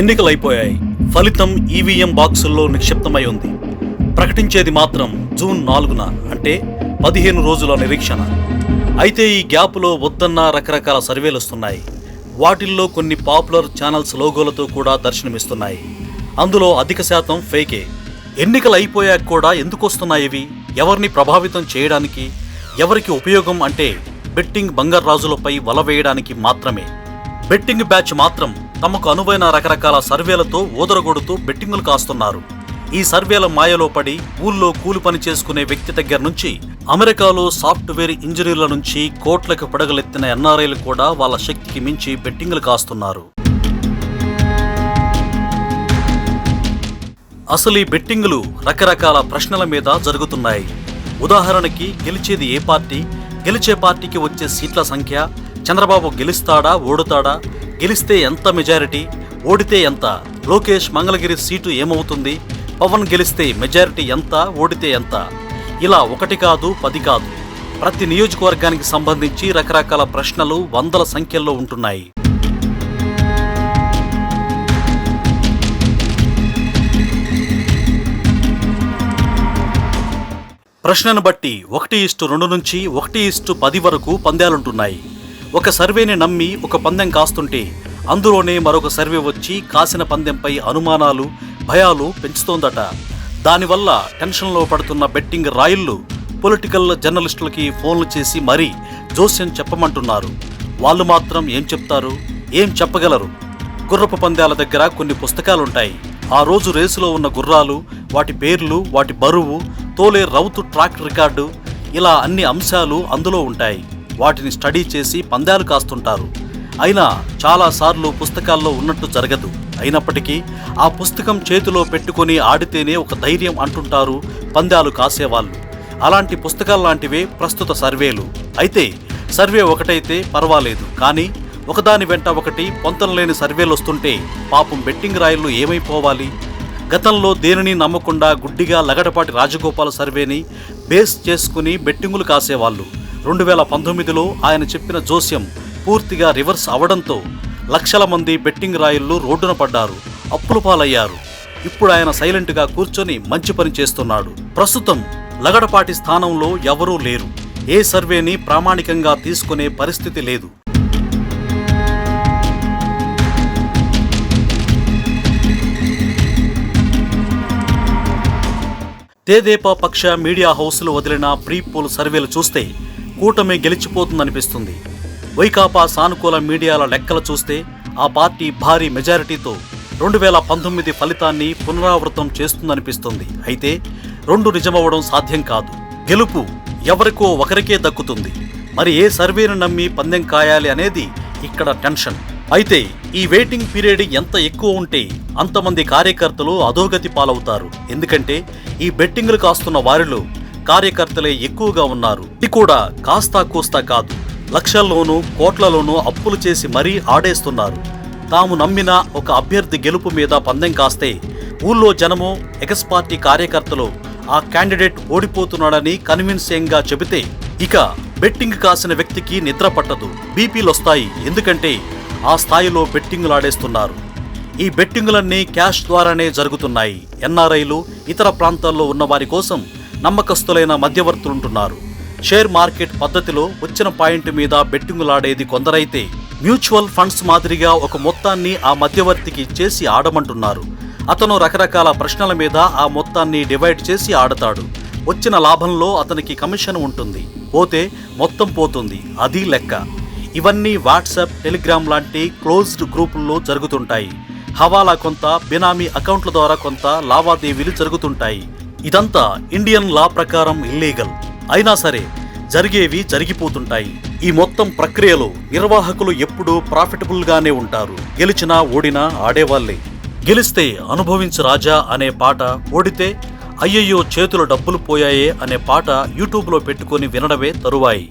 ఎన్నికలైపోయాయి. ఫలితం ఈవీఎం బాక్సుల్లో నిక్షిప్తమై ఉంది. ప్రకటించేది మాత్రం జూన్ నాలుగున అంటే పదిహేను రోజుల నిరీక్షణ. అయితే ఈ గ్యాప్లో వద్దన్న రకరకాల సర్వేలు వస్తున్నాయి. వాటిల్లో కొన్ని పాపులర్ ఛానల్స్ లోగోలతో కూడా దర్శనమిస్తున్నాయి. అందులో అధిక శాతం ఫేకే. ఎన్నికలు అయిపోయాక కూడా ఎందుకు వస్తున్నాయి ఇవి? ఎవరిని ప్రభావితం చేయడానికి? ఎవరికి ఉపయోగం అంటే బెట్టింగ్ బంగారు రాజులపై వల వేయడానికి మాత్రమే. బెట్టింగ్ బ్యాచ్ మాత్రం తమకు అనువైన రకరకాల సర్వేలతో ఊదరగొడుతూ బెట్టింగులు కాస్తున్నారు. ఈ సర్వేల మాయలో పడి ఊళ్ళో కూలి పని చేసుకునే వ్యక్తి దగ్గర నుంచి అమెరికాలో సాఫ్ట్వేర్ ఇంజనీర్ల నుంచి కోట్లకు పడగలెత్తిన ఎన్ఆర్ఐలు కూడా వాళ్ళ శక్తికి మించి బెట్టింగులు కాస్తున్నారు. అసలు ఈ బెట్టింగులు రకరకాల ప్రశ్నల మీద జరుగుతున్నాయి. ఉదాహరణకి గెలిచేది ఏ పార్టీ? గెలిచే పార్టీకి వచ్చే సీట్ల సంఖ్య చంద్రబాబు గెలుస్తాడా ఓడుతాడా? గెలిస్తే ఎంత మెజారిటీ ఓడితే ఎంత? లోకేష్ మంగళగిరి సీటు ఏమవుతుంది? పవన్ గెలిస్తే మెజారిటీ ఎంత ఓడితే ఎంత? ఇలా ఒకటి కాదు పది కాదు. ప్రతి నియోజకవర్గానికి సంబంధించి రకరకాల ప్రశ్నలు వందల సంఖ్యల్లో ఉంటున్నాయి. ప్రశ్నను బట్టి ఒకటి ఇస్టు రెండు నుంచి ఒకటి ఇస్టు పది వరకు పందాలుంటున్నాయి. ఒక సర్వేని నమ్మి ఒక పందెం కాస్తుంటే అందులోనే మరొక సర్వే వచ్చి కాసిన పందెంపై అనుమానాలు భయాలు పెంచుతోందట. దానివల్ల టెన్షన్లో పడుతున్న బెట్టింగ్ రాయిళ్ళు పొలిటికల్ జర్నలిస్టులకి ఫోన్లు చేసి మరీ జోస్యం చెప్పమంటున్నారు. వాళ్ళు మాత్రం ఏం చెప్తారు? ఏం చెప్పగలరు? గుర్రపు పందాల దగ్గర కొన్ని పుస్తకాలుంటాయి. ఆ రోజు రేసులో ఉన్న గుర్రాలు వాటి పేర్లు వాటి బరువు తోలే రౌతు ట్రాక్ రికార్డు ఇలా అన్ని అంశాలు అందులో ఉంటాయి. వాటిని స్టడీ చేసి పందాలు కాస్తుంటారు. అయినా చాలాసార్లు పుస్తకాల్లో ఉన్నట్టు జరగదు. అయినప్పటికీ ఆ పుస్తకం చేతిలో పెట్టుకొని ఆడితేనే ఒక ధైర్యం అంటుంటారు పందాలు కాసేవాళ్ళు. అలాంటి పుస్తకాల్లాంటివే ప్రస్తుత సర్వేలు. అయితే సర్వే ఒకటైతే పర్వాలేదు. కానీ ఒకదాని వెంట ఒకటి పొంతనలేని సర్వేలు వస్తుంటే పాపం బెట్టింగ్ రాయిలు ఏమైపోవాలి? గతంలో దేనిని నమ్మకుండా గుడ్డిగా లగడపాటి రాజగోపాల సర్వేని బేస్ చేసుకుని బెట్టింగులు కాసేవాళ్ళు. రెండు వేల పంతొమ్మిదిలో ఆయన చెప్పిన జోస్యం పూర్తిగా రివర్స్ అవడంతో లక్షల మంది బెట్టింగ్ రాయిళ్ళు రోడ్డున పడ్డారు అప్పుల పాలయ్యారు. ఇప్పుడు ఆయన సైలెంట్గా కూర్చొని మంచి పని చేస్తున్నాడు. ప్రస్తుతం లగడపాటి స్థానంలో ఎవరూ లేరు. ఏ సర్వేని ప్రామాణికంగా తీసుకునే పరిస్థితి లేదు. తేదేపా పక్ష మీడియా హౌస్లు వదిలిన ప్రీ పోల్ సర్వేలు చూస్తే కూటమి గెలిచిపోతుందనిపిస్తుంది. వైకాపా సానుకూల మీడియాల లెక్కలు చూస్తే ఆ పార్టీ భారీ మెజారిటీతో రెండు వేల పంతొమ్మిది ఫలితాన్ని పునరావృతం చేస్తుందనిపిస్తుంది. అయితే రెండు నిజమవ్వడం సాధ్యం కాదు. గెలుపు ఎవరికో ఒకరికే దక్కుతుంది. మరి ఏ సర్వేను నమ్మి పందెం కాయాలి అనేది ఇక్కడ టెన్షన్. అయితే ఈ వెయిటింగ్ పీరియడ్ ఎంత ఎక్కువ ఉంటే అంతమంది కార్యకర్తలు అధోగతి పాలవుతారు. ఎందుకంటే ఈ బెట్టింగ్లు కాస్తున్న వారిలో కార్యకర్తలే ఎక్కువగా ఉన్నారు. ఇది కూడా కాస్తా కూస్తా కాదు. లక్షల్లోనూ కోట్లలోనూ అప్పులు చేసి మరీ ఆడేస్తున్నారు. తాము నమ్మిన ఒక అభ్యర్థి గెలుపు మీద పందెం కాస్తే ఊళ్ళో జనము ఎగస్ పార్టీ కార్యకర్తలు ఆ క్యాండిడేట్ ఓడిపోతున్నాడని కన్విన్సింగ్గా చెబితే ఇక బెట్టింగ్ కాసిన వ్యక్తికి నిద్ర పట్టదు. బీపీలు వస్తాయి ఎందుకంటే ఆ స్థాయిలో బెట్టింగులాడేస్తున్నారు. ఈ బెట్టింగులన్నీ క్యాష్ ద్వారానే జరుగుతున్నాయి. ఎన్ఆర్ఐలు ఇతర ప్రాంతాల్లో ఉన్న వారి కోసం నమ్మకస్తులైన మధ్యవర్తులుంటున్నారు. షేర్ మార్కెట్ పద్ధతిలో వచ్చిన పాయింట్ మీద బెట్టింగులాడేది కొందరైతే మ్యూచువల్ ఫండ్స్ మాదిరిగా ఒక మొత్తాన్ని ఆ మధ్యవర్తికి ఇచ్చేసి ఆడమంటున్నారు. అతను రకరకాల ప్రశ్నల మీద ఆ మొత్తాన్ని డివైడ్ చేసి ఆడతాడు. వచ్చిన లాభంలో అతనికి కమిషన్ ఉంటుంది. పోతే మొత్తం పోతుంది. అది లెక్క. ఇవన్నీ వాట్సాప్ టెలిగ్రామ్ లాంటి క్లోజ్డ్ గ్రూపుల్లో జరుగుతుంటాయి. హవాలా కొంత బినామీ అకౌంట్ల ద్వారా కొంత లావాదేవీలు జరుగుతుంటాయి. ఇదంతా ఇండియన్ లా ప్రకారం ఇల్లీగల్ అయినా సరే జరిగేవి జరిగిపోతుంటాయి. ఈ మొత్తం ప్రక్రియలో నిర్వాహకులు ఎప్పుడూ ప్రాఫిటబుల్గానే ఉంటారు. గెలిచినా ఓడినా ఆడేవాళ్ళే గెలిస్తే అనుభవించు రాజా అనే పాట ఓడితే అయ్యయ్యో చేతుల డబ్బులు పోయాయే అనే పాట యూట్యూబ్లో పెట్టుకొని వినడమే తరువాయి.